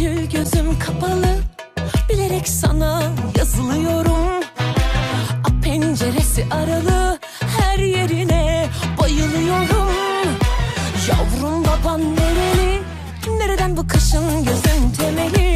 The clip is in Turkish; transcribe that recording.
Gönül gözüm kapalı Bilerek sana yazılıyorum. A penceresi aralı Her yerine bayılıyorum. Yavrum baban nereli? Nereden bu kışın gözün temeli?